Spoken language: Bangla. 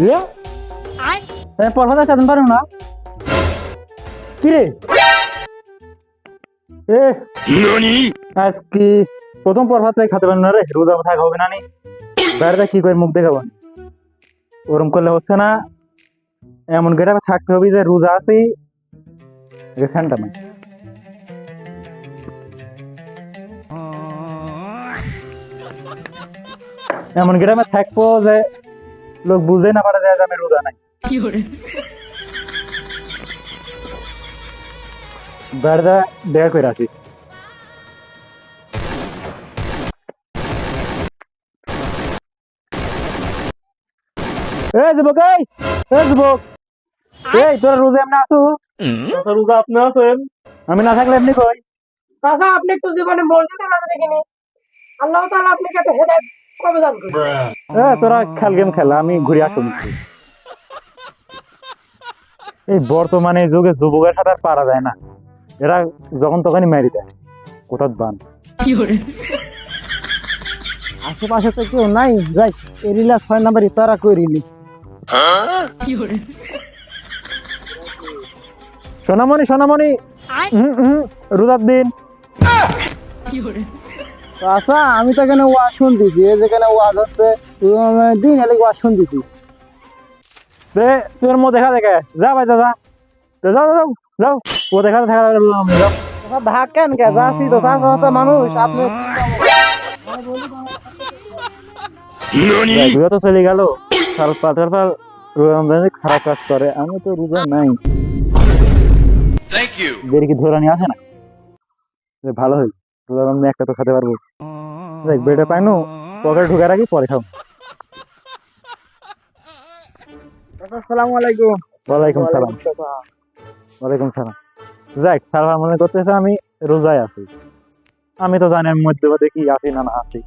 এ চাঁদন পারো না। কি রে? এ। আজকে প্রথম খাতে না রে রোজা থাকা হবে না নি। বাইরে কি করে মুখ দেখাবো ওরম করলে হচ্ছে না এমন গেটাপে থাকতে হবে যে রোজা আছে এমন গেটাপে থাকব যে লোক বুঝে না পারে যে আমি রোজা নাই। বাইরে দেখা করে আসি। এই যুবক এই এই যুবক। এই তোরা রোজা এমনি আসু? রোজা আপনি আছেন? আমি না থাকলে এমনি কই? চাচা আপনি একটু জীবনে মসজিদে নামে দেখিনি। আল্লাহ তাআলা আপনাকে এত হেদায়েত কবে দান করবে? এ তোরা খেল গেম খেলা আমি ঘুরে আসুন এই বর্তমানে যুগে যুবকের সাথে আর পারা যায় না। এরা যখন তখনই মেরি দেয়। কোথাও বান আশেপাশে তো কেউ নাই। যাই এই রিলাস ছয় নাম্বারই তারা করিনি সোনামণি সোনামণি। হুম, হুম, রোজার দিন। আচ্ছা আমি তো এখানে ওয়াজ শুনতেছি এই যেখানে ওয়াজ হচ্ছে দিন এলে ওয়াজ শুনতেছি। দে তোর মো দেখা দেখে যা ভাই দাদা যাও যাও যাও ও দেখা দেখা যাও। ধাক্কেন কে? যাচ্ছি তো মানুষ আপনি রোজা তো চলে গেল। সাল পাতার পাল রমজানে খারাপ কাজ করে আমি তো রোজা নাই। দেরি কি ধরে নিয়ে আসে না? ভালো হই রমজানে একটা তো খেতে পারব। দেখ পাইনু পকেটে পরে খাও আসসালামু আলাইকুম। ওয়ালাইকুম সালাম। ওয়ালাইকুম সালাম। যাক সালাম মনে করতেছে আমি রোজায় আছি। আমি তো জানি আমি মধ্যবাদে কি আছি না না আছি